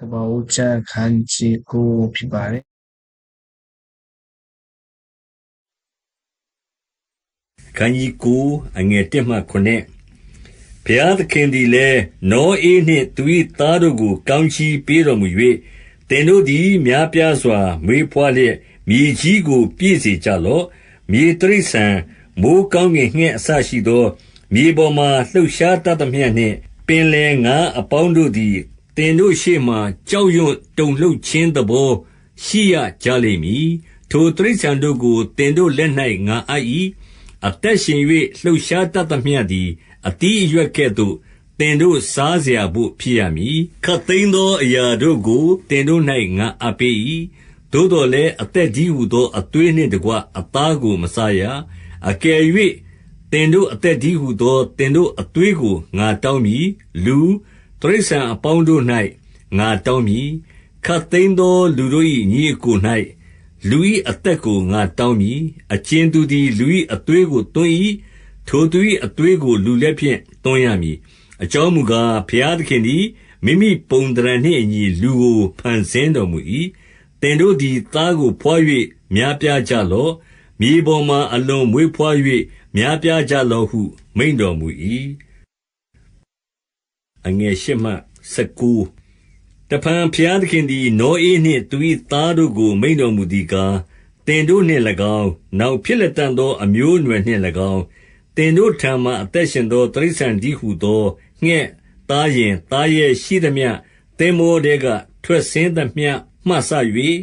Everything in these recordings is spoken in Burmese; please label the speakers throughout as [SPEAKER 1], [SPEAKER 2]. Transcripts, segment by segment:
[SPEAKER 1] ကပ္ပဦးကျမ်းခန်းကြီးကိုဖြစ်ပါတယ်
[SPEAKER 2] ခန်းကြီးကိုအငယ်1မှ9ဘုရားသခင်သည်လည်းနောအေးနှင့်သူ၏သားတို့ကို ကောင်းချီးပေးတော်မူ၍သင်တို့သည် များပြားစွာ မွေးဖွားလျက်မြေကြီးကို ပြည့်စေကြလော့မြေတရိษံမိုးကောင်းကင်ငှက်အစရှိသော မြေပေါ်မှလှုပ်ရှားတတ်သမျှနှင့်ပင်လယ်ငါအပေါင်းတို့သည် သင်တို့ရှေ့မှာ ကြောက်ရွံ့တုန်လှုပ်ခြင်း သဘောရှိရကြလိမ့်မည်။ထိုတိရစ္ဆာန်တို့ကို သင်တို့လက်၌ငါအပ်၏။အသက်ရှင်၍လှုပ်ရှားတတ်သမျှသည် အသီးအရွက်ကဲ့သို့ သင်တို့စားစရာဘို့ ဖြစ်ရမည်။ခပ်သိမ်းသောအရာတို့ကို သင်တို့၌ငါအပ်ပေး၏။သို့သော်လည်း အသက်တည်းဟူသော အသွေးနှင့်တကွ အသားကို မစားရ။အကယ်၍သင်တို့အသက်တည်းဟူသော သင်တို့အသွေးကို ငါတောင်းမည်။လူ၊ တရိษံအပေါင်းတို့၌ငါတောင်းမည်ခတ်သိမ်းသောလူတို့၏ညီအစ်ကို၌လူ၏အသက်ကို ငါတောင်းမည် အကျဉ်သူသည် လူ၏အသွေးကို သွင်း၏ထိုသူ၏အသွေးကို လူလက်ဖြင့် သွင်းရမည် အကြောင်းမူကား ဘုရားသခင်သည် မိမိပုံတရံနှင့်အညီ လူကို ဖန်ဆင်းတော်မူ၏သင်တို့သည် သားကိုဖွား၍များပြားကြလော့ မြေပေါ်မှအလွန်မွေးဖွား၍များပြားကြလော့ဟု မိန့်တော်မူ၏ အငယ်၈မှ19တဖန်ဘုရားသခင်သည် နောအေးနှင့် သူ၏သားတို့ကို မိန့်တော်မူသည်ကား သင်တို့နှင့်၎င်း နောက်ဖြစ်လက်တန်သော အမျိုးအနွယ်နှင့်၎င်း သင်တို့ထံမှအသက်ရှင်သော တိရစ္ဆာန်တည်းဟူသော ငှက် သားယင်သားရဲရှိသမျှ သင်္ဘောတဲက ထွက်ဆင်းသမျှမှစ၍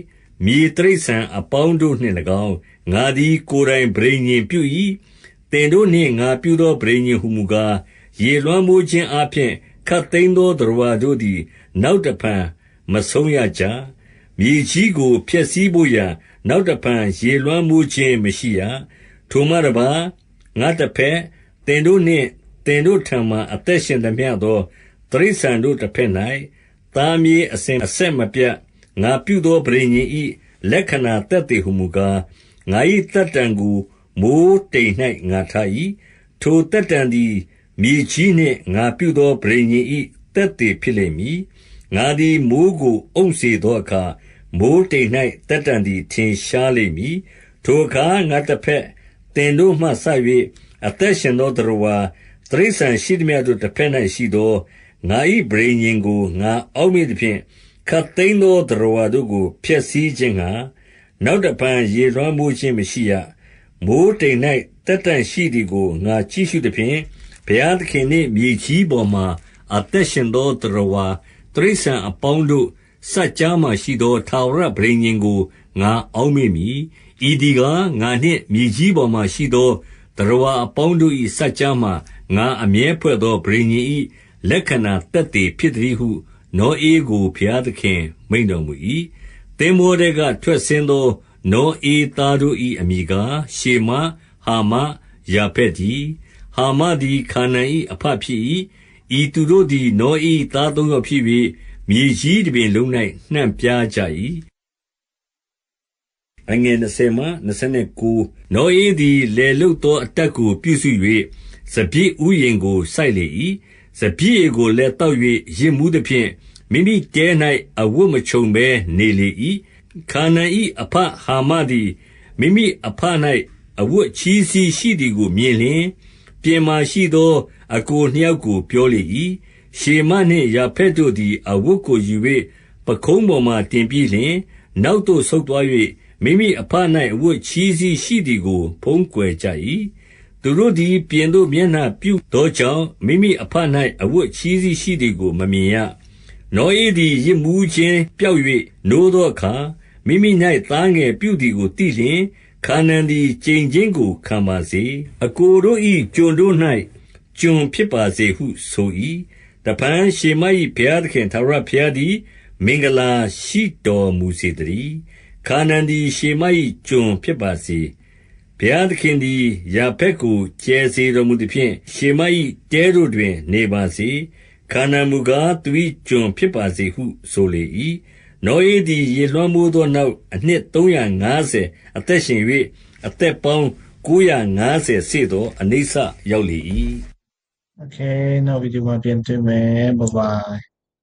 [SPEAKER 2] မြေတိရစ္ဆာန်အပေါင်းတို့နှင့်၎င်း ငါသည် ကိုယ်တိုင်ဗြိဉ္ဉ်ပြု၏သင်တို့နှင့် ငါပြုသောဗြိဉ္ဉ်ဟူမူကား ရေလွှမ်းမိုးခြင်းအပြင် ခတ်သိမ်းသောတရဝါတို့သည် နောက်တဖန် မဆုံးရကြ မြေကြီးကို ဖျက်ဆီးဖို့ရာ နောက်တဖန် ရေလွှမ်းမိုးခြင်း မရှိရ ထိုမှတပါငါတစ်ဖက် သင်တို့နှင့် သင်တို့ထံမှအသက်ရှင်သမျှသော တိရစ္ဆာန်တို့တစ်ဖက်၌သားမြေအစဉ်အဆက်မပြတ် ငါပြုသောဗြိဉ္ဉ်၏လက္ခဏာသက်သေဟုမူကား ငါ၏တက်တံကို မိုးတိမ်၌ငါထား၏ထိုတက်တံသည် မြေကြီးနှင့် ငါပြုသောဗြိဉ္ဉ်၏သက်သေဖြစ်လိမ့်မည် ငါသည် မိုးကို အုံစေသောအခါ မိုးတိမ်၌တက်တံသည် ထင်ရှားလိမ့်မည် ထိုအခါ ငါတစ်ဖက် သင်တို့မှဆ၍အသက်ရှင်သောတရဝါတရိษံရှိသည်များတို့တစ်ဖက်၌ရှိသော ငါ၏ဗြိဉ္ဉ်ကို ငါအောက်မေ့သဖြင့်ခတ်သိမ်းသောတရဝါတို့ကို ဖျက်ဆီးခြင်းငှာနောက်တပံရေလွှမ်းမိုးခြင်းမရှိရ မိုးတိမ်၌တက်တန့်ရှိသည်ကို ငါကြည့်ရှုသဖြင့် ဘုရားသခင်နှင့် မြေကြီးပေါ်မှာ အသက်ရှင်သော သတ္တဝါ၊တိရစ္ဆာန်အပေါင်းတို့စပ်ကြားမှာရှိသော ထာဝရပဋိညာဉ်ကို ငါအောက်မေ့မည်။ဤသည်ကား၊ငါနှင့် မြေကြီးပေါ်မှာရှိသော သတ္တဝါအပေါင်းတို့၏စပ်ကြားမှာ ငါအမြဲဖွဲ့သော ပဋိညာဉ်၏လက္ခဏာသက်သေဖြစ်သတည်းဟု နောဧကို ဘုရားသခင် မိန့်တော်မူ၏။သင်္ဘောထဲက ထွက်ဆင်းသော နောဧသားတို့၏အမည်ကား၊ရှေမ၊ဟာမ၊ယာဖက်တည်း ဟာမသည် ခါနန်၏အဖဖြစ်၏ဤသူတို့သည် နောအေးသားသုံးယောက်ဖြစ်၍မြေကြီးတစ်ပြင်လုံး၌နှံ့ပြားကြ၏အငယ်20မှ29နောအေးသည်လေလုတ်သောအတက်ကို ပြုစု၍စပြည့်ဥယင်ကို စိုက်လေ၏စပြည့်ကိုလည်းတောက်၍ရစ်မှုသည်ဖြင့် မိမိတဲ၌အဝတ်မချုံဘဲ နေလေ၏ခါနန်၏အဖဟာမသည် မိမိအဖ၌အဝတ်ချီးစီးရှိသည်ကို မြင်လျင် ပြင်မာရှိသောအကိုနှစ်ယောက်ကို ပြောလေ၏ရှေမနှင့်ယာဖက်တို့သည် အဝတ်ကိုယူ၍ပခုံးပေါ်မှတင်ပြီးလျှင် နောက်သို့ဆုတ်သွား၍မိမိအဖ၌အဝတ်ချီးစီးရှိသည်ကို ဖုံးကွယ်ကြ၏သူတို့သည် ပြင်သို့မျက်နှာပြုသောကြောင့် မိမိအဖ၌အဝတ်ချီးစီးရှိသည်ကို မမြင်ရ နောဧသည်ရစ်မှုခြင်းပျောက်၍နိုးသောအခါ မိမိ၌သားငယ်ပြုသည်ကို သိလျင် ခါနန်သည် ကျိန်ခြင်းကို ခံပါစေအကိုတို့၏ကျွန်တို့၌ကျွန်ဖြစ်ပါစေဟုဆို၏တပန်းရှေမ၏ဘုရားသခင်သာရဘုရားသည် မင်္ဂလာရှိတော်မူစေတည်း ခါနန်သည် ရှေမ၏ကျွန်ဖြစ်ပါစေ ဘုရားသခင်သည် ယာဖက်ကို ကျဲစေတော်မူသည်ဖြင့် ရှေမ၏တဲတို့တွင် နေပါစေ ခါနန်မူကား သူ၏ကျွန်ဖြစ်ပါစေဟု ဆိုလေ၏ နောဧသည် ရေလွှမ်းမိုးသောနောက် အနှစ်သုံးရာငါးဆယ်အသက်ရှင်၍အသက်ပေါင်းကိုးရာငါးဆယ်စေ့သောအနိစ္စရောက်လေ၏
[SPEAKER 1] Okay နောက်ဗီဒီယိုမှာပြန်တွေ့မယ် bye bye